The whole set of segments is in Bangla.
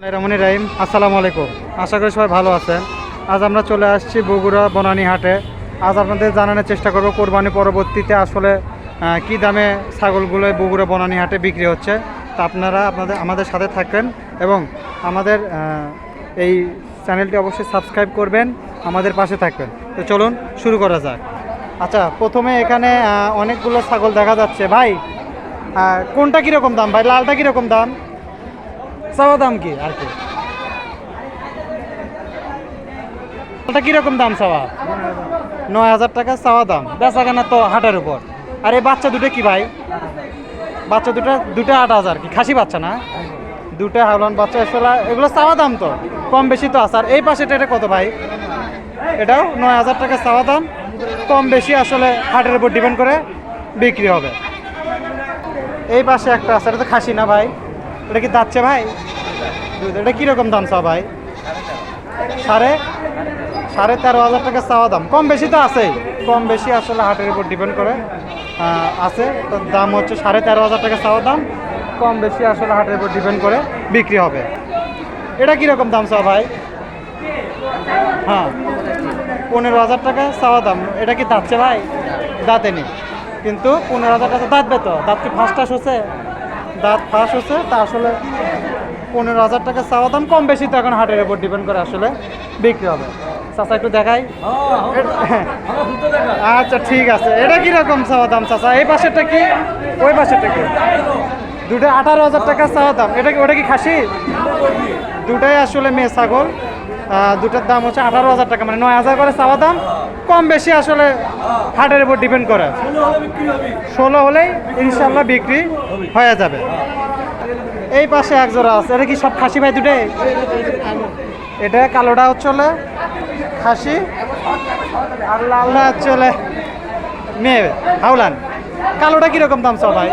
রমণী রাহিম। আসসালামু আলাইকুম। আশা করি সবাই ভালো আছেন। আজ আমরা চলে আসছি বগুড়া বনানী হাটে। আজ আপনাদের জানানোর চেষ্টা করব কোরবানি পরবর্তীতে আসলে কি দামে ছাগলগুলো বগুড়া বনানী হাটে বিক্রি হচ্ছে। তা আপনারা আপনাদের, আমাদের সাথে থাকবেন এবং আমাদের এই চ্যানেলটি অবশ্যই সাবস্ক্রাইব করবেন, আমাদের পাশে থাকবেন। তো চলুন শুরু করা যাক। আচ্ছা প্রথমে এখানে অনেকগুলো ছাগল দেখা যাচ্ছে। ভাই কোনটা কীরকম দাম? ভাই, লালটা কীরকম দাম? চাওয়া দাম কি আর কি? ওটা কীরকম দাম চাওয়া? নয় হাজার টাকা চাওয়া দাম। বেচা কেনা তো হাটের উপর। আর এই বাচ্চা দুটো কি ভাই? বাচ্চা দুটো দুটো আট হাজার কি? খাসি বাচ্চা না? দুটো হাওলান বাচ্চা আসলে এগুলো চাওয়া দাম তো। কম বেশি তো আছে। আর এই পাশেটা এটা কত ভাই? এটাও নয় হাজার টাকা চাওয়া দাম। কম বেশি আসলে হাটের উপর ডিপেন্ড করে বিক্রি হবে। এই পাশে একটা আছে, এটা তো খাসি না ভাই? এটা কি দাচ্ছে ভাই? দুধ এটা কীরকম দাম চাও ভাই? সাড়ে? সাড়ে তেরো হাজার টাকা চাওয়া দাম। কম বেশি তো আছেই। কম বেশি আসলে হাটের উপর ডিপেন্ড করে। আছে। তো দাম হচ্ছে সাড়ে তেরো হাজার টাকা চাওয়া দাম। কম বেশি আসলে হাটের উপর ডিপেন্ড করে বিক্রি হবে। এটা কীরকম দাম চাও ভাই? হ্যাঁ। পনেরো হাজার টাকা চাওয়া দাম। এটা কি দাচ্ছে ভাই? দাঁতে নেই। কিন্তু পনেরো হাজার টাকা দাঁতবে তো। দাঁত কি ফার্স্ট টাস হচ্ছে? দাঁত ফাঁস হচ্ছে তা আসলে পনেরো হাজার টাকা চাওয়া দাম কম বেশি, তো এখন হাটের উপর ডিপেন্ড করে আসলে বিক্রি হবে। চাচা, একটু দেখাই। আচ্ছা ঠিক আছে। এটা কীরকম চাওয়া দাম, চাচা? এই পাশেরটা কি? ওই পাশেরটা কি? দুটো আঠারো হাজার টাকা চাওয়া দাম। এটা কি ওটা কি খাসি? দুটাই আসলে মেয়ে ছাগল। দুটার দাম হচ্ছে আঠারো হাজার টাকা মানে নয় হাজার করে চাওয়া দাম। কম বেশি আসলে হাটের উপর ডিপেন্ড করে। ষোলো হলেই ইনশাল্লাহ বিক্রি হয়ে যাবে। এই পাশে এক জোড়া আছে। এটা কি সব খাসি ভাই দুটোই? এটা কালোটা হলে খাসি। আর লালটা চলে মেয়ে হাওলান। কালোটা কীরকম দাম চাও ভাই?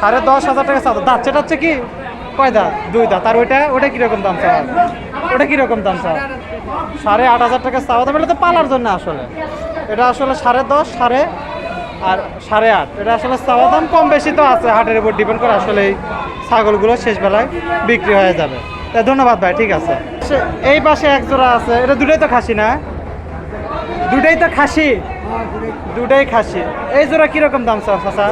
সাড়ে দশ হাজার টাকা চাও দাঁতছে টাচ্ছে কি? কয় দাঁত দুই দাঁত আর ওইটা ওটা কীরকম দাম চাও ওটা কীরকম দাম চাও সাড়ে আট হাজার টাকা চাওয়া দাম। এটা তো পালার জন্য আসলে। এটা আসলে সাড়ে দশ, সাড়ে আর সাড়ে আট। এটা আসলে চাওয়া দাম কম বেশি তো আছে। হাটের উপর ডিপেন্ড করে আসলে এই ছাগলগুলো শেষবেলায় বিক্রি হয়ে যাবে। তা ধন্যবাদ ভাই, ঠিক আছে। এই পাশে এক জোড়া আছে। এটা দুটোই তো খাসি না? দুটাই তো খাসি? দুটাই খাসি। এই জোড়া কীরকম দাম চাও চাচা?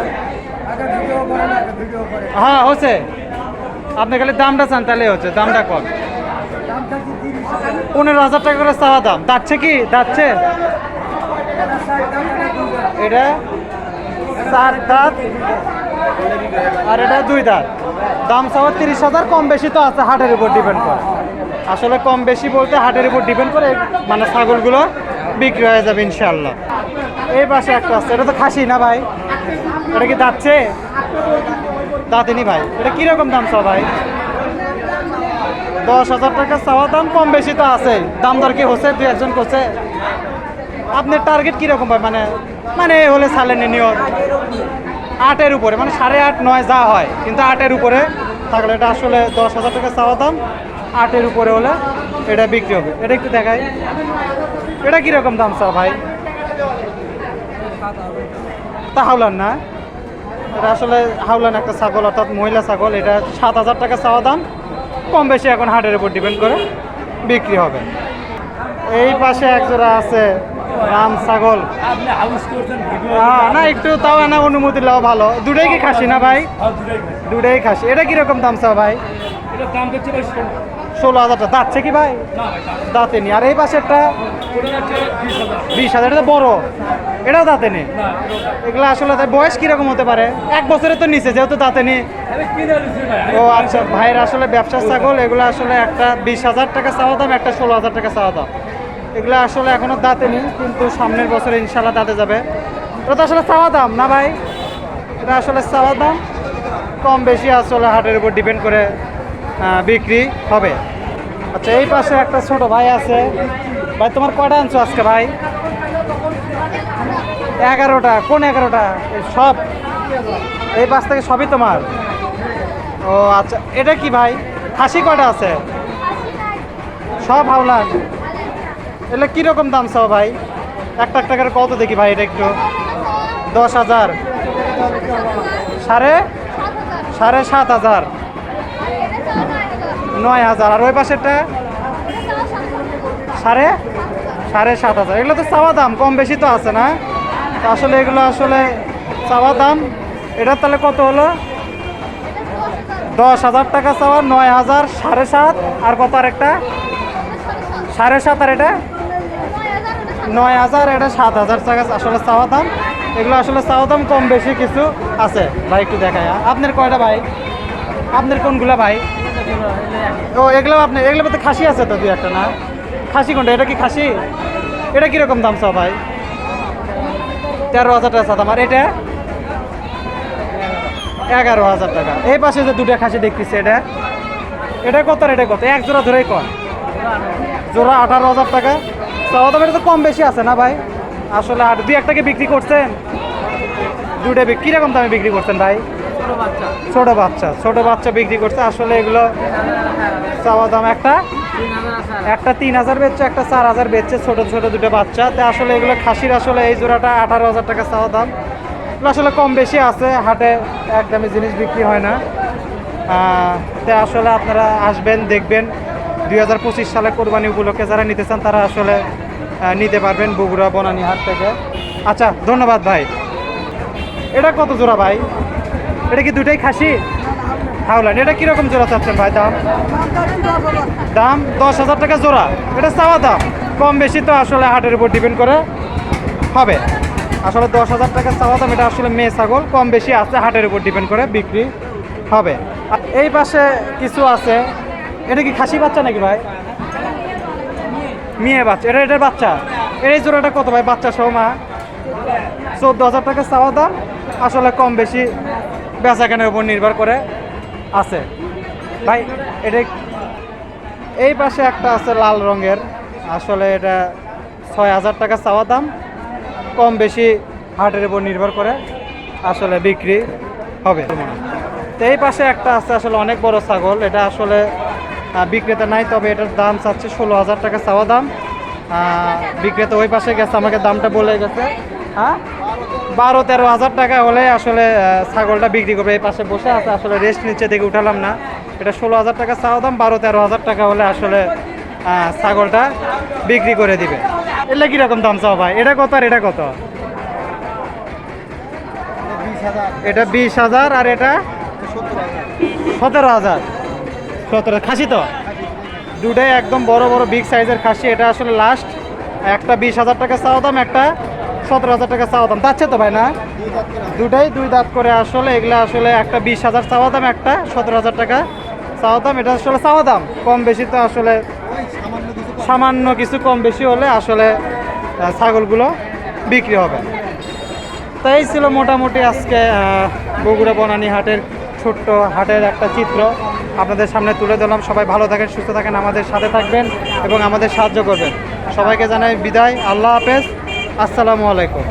হ্যাঁ হচ্ছে। আপনি খালি দামটা চান, তাহলে হচ্ছে, দামটা কম। পনেরো হাজার টাকা করে চাওয়া দাম। দাচ্ছে কি? দাচ্ছে এটা চার দাঁত আর এটা দুই দাঁত। দাম চাওয়া তিরিশ হাজার, কম বেশি তো আছে, হাটের উপর ডিপেন্ড করে। আসলে কম বেশি বলতে হাটের উপর ডিপেন্ড করে মানে ছাগলগুলো বিক্রি হয়ে যাবে ইনশাল্লাহ এই পাশে একটা আছে, এটা তো খাসি না ভাই? এটা কি দাচ্ছে দাঁতেনি ভাই। এটা কীরকম দাম চাও ভাই? দশ হাজার টাকা চাওয়া দাম, কম বেশি তো আছে। দাম দর কি হচ্ছে? দু একজন করছে। আপনার টার্গেট কীরকম ভাই? মানে মানে হলে সালেন নিয়ত আটের উপরে মানে সাড়ে আট, নয় যা হয়। কিন্তু আটের উপরে থাকলে এটা আসলে দশ হাজার টাকা চাওয়া দাম, আটের উপরে হলে এটা বিক্রি হবে। এটা একটু দেখাই। এটা কীরকম দাম চাও ভাই? তা হাওলান না। এটা আসলে হাওলান একটা ছাগল অর্থাৎ মহিলা ছাগল। এটা সাত হাজার টাকা চাওয়া দাম। কম বেশি এখন হাটের উপর ডিপেন্ড করে বিক্রি হবে। এই পাশে এক জোড়া আছে রাম ছাগল। হ্যাঁ, না একটু তাও না অনুমতি নেওয়া ভালো। দুটাই কি খাসি না ভাই? দুটাই খাসি। এটা কীরকম দাম চাও ভাই? ষোলো। ষোলো হাজার টাকা। দাঁতছে কি ভাই? না ভাই দাম দাঁতে নি আর এই পাশেরটা বিশ হাজার। এটা বড়। এটাও দাঁতে নেই? এগুলো আসলে বয়স কীরকম হতে পারে? এক বছরের তো নিচে যেহেতু দাঁতে নেই। ও আচ্ছা ভাইয়ের আসলে ব্যবসার ছাগল, এগুলো আসলে একটা বিশ হাজার টাকা চাওয়া দাম, একটা ষোলো হাজার টাকা চাওয়া দাম। এগুলো আসলে এখনও দাঁতে নেই, কিন্তু সামনের বছরে ইনশাল্লাহ দাঁতে যাবে। এটা তো আসলে চাওয়া দাম, না ভাই? এটা আসলে চাওয়া দাম। কম বেশি আসলে হাটের উপর ডিপেন্ড করে বিক্রি হবে। আচ্ছা এই পাশে একটা ছোট ভাই আছে। ভাই, তোমার কটা আনছো আজকে ভাই? এগারোটা, কোন এগারোটা? সব। এই পাশ থেকে সবই তোমার? ও আচ্ছা। এটা কি ভাই? খাসি কটা আছে? সব হাওলান। এগুলো কীরকম দাম চাও ভাই? একটা একটা করে কত দেখি ভাই এটা একটু? দশ হাজার। সাড়ে? সাড়ে সাত হাজার। নয় হাজার। আর ওই পাশেরটা? সাড়ে? সাড়ে সাত হাজার। এগুলো তো চাওয়া দাম, কম বেশি তো আছে না? আসলে এগুলো আসলে চাওয়া দাম। এটার তাহলে কত হলো? দশ হাজার টাকা চাওয়া, নয় হাজার, সাড়ে সাত, আর কত আর একটা সাড়ে সাত আর এটা? নয় হাজার, এটা সাত হাজার টাকা আসলে চাওয়া দাম। এগুলো আসলে চাওয়া দাম কম বেশি কিছু আছে। ভাই, একটু দেখায় আপনার কয়টা ভাই? আপনার কোনগুলা ভাই? ও এগুলো আপনি এগুলো তো খাসি আছে তো দুই একটা, না? খাসি কোনটা? এটা কি খাসি? এটা কীরকম দাম চাও ভাই? তেরো হাজার টাকা দাম আর এটা এগারো হাজার টাকা। এই পাশে যে দুটো খাসি দেখতেছি এটা এটা কত আর এটা কত? এক জোড়া ধরেই কর জোড়া আঠারো হাজার টাকা। চাওয়া দাম এটা তো কম বেশি আছে না ভাই? আসলে আর দুই একটাকে বিক্রি করছেন? দুটো কীরকম দামে বিক্রি করছেন ভাই? ছোট বাচ্চা ছোট বাচ্চা বিক্রি করছে। আসলে এগুলো চাওয়া দাম একটা একটা তিন হাজার বেচছে, একটা চার হাজার বেচছে, ছোট ছোট দুটো বাচ্চা। তো আসলে এগুলো খাসির আসলে এই জোড়াটা আঠারো হাজার টাকা চাওয়া দাম। আসলে কম বেশি আছে, হাটে একদমই জিনিস বিক্রি হয় না। তো আসলে আপনারা আসবেন, দেখবেন। দুই হাজার পঁচিশ সালে কোরবানি উপলক্ষে যারা নিতে চান, তারা আসলে নিতে পারবেন বগুড়া বনানী হাট থেকে। আচ্ছা ধন্যবাদ ভাই। এটা কত জোড়া ভাই? এটা কি দুটাই খাসি? হাওলান, এটা কীরকম জোড়া চাচ্ছেন ভাই দাম? দাম দশ হাজার টাকা জোড়া। এটা চাওয়া দাম। কম বেশি তো আসলে হাটের উপর ডিপেন্ড করে। হবে। আসলে দশ হাজার টাকা চাওয়া দাম, এটা আসলে মেয়ে ছাগল। কম বেশি আছে, হাটের উপর ডিপেন্ড করে, বিক্রি হবে। এই পাশে কিছু আছে। এটা কি খাসি বাচ্চা নাকি ভাই? মেয়ে বাচ্চা। এটা এটার বাচ্চা। এর এই জোড়াটা কত ভাই? বাচ্চা সহ মা। চোদ্দ হাজার টাকা চাওয়া দাম। আসলে কম বেশি বেচাকেনার উপর নির্ভর করে আছে। ভাই, এটা এই পাশে একটা আছে লাল রঙের। আসলে এটা ছয় হাজার টাকা চাওয়া দাম। কম বেশি হাটের উপর নির্ভর করে আসলে বিক্রি হবে। তো এই পাশে একটা আছে আসলে অনেক বড় ছাগল। এটা আসলে বিক্রেতা নাই, তবে এটার দাম চাচ্ছে ষোলো হাজার টাকা চাওয়া দাম। বিক্রেতা ওই পাশে গেছে, আমাকে দামটা বলে গেছে। হ্যাঁ? বারো তেরো হাজার টাকা হলে আসলে ছাগলটা বিক্রি করবে। এই পাশে বসে আছে, আসলে রেস্ট নিচে থেকে উঠালাম না। এটা ষোলো হাজার টাকা চাওয়া দাম, বারো তেরো হাজার টাকা হলে আসলে ছাগলটা বিক্রি করে দিবে। এটা কীরকম দাম চাও ভাই? এটা কত আর এটা কত? এটা বিশ হাজার আর এটা সতেরো হাজার। সতেরো, খাসি তো? দুটাই একদম বড় বড় বিগ সাইজের খাসি। এটা আসলে লাস্ট একটা বিশ হাজার টাকা চাওয়া দাম, একটা সতেরো হাজার টাকা চাওয়া দাম। যাচ্ছে তো ভাই, না? দুটাই দুই দাঁত করে আসলে, এগুলো আসলে একটা বিশ হাজার চাওয়া দাম, একটা সতেরো হাজার টাকা চাওয়া দাম, এটা আসলে চাওয়া দাম। কম বেশি তো আসলে সামান্য কিছু কম বেশি হলে আসলে ছাগলগুলো বিক্রি হবে। তো এই ছিল মোটামুটি আজকে বগুড়া বনানী হাটের ছোট্ট হাটের একটা চিত্র। আপনাদের সামনে তুলে দিলাম সবাই ভালো থাকেন, সুস্থ থাকেন, আমাদের সাথে থাকবেন এবং আমাদের সাহায্য করবেন। সবাইকে জানাই বিদায়। আল্লাহ হাফেজ। আসসালামু আলাইকুম।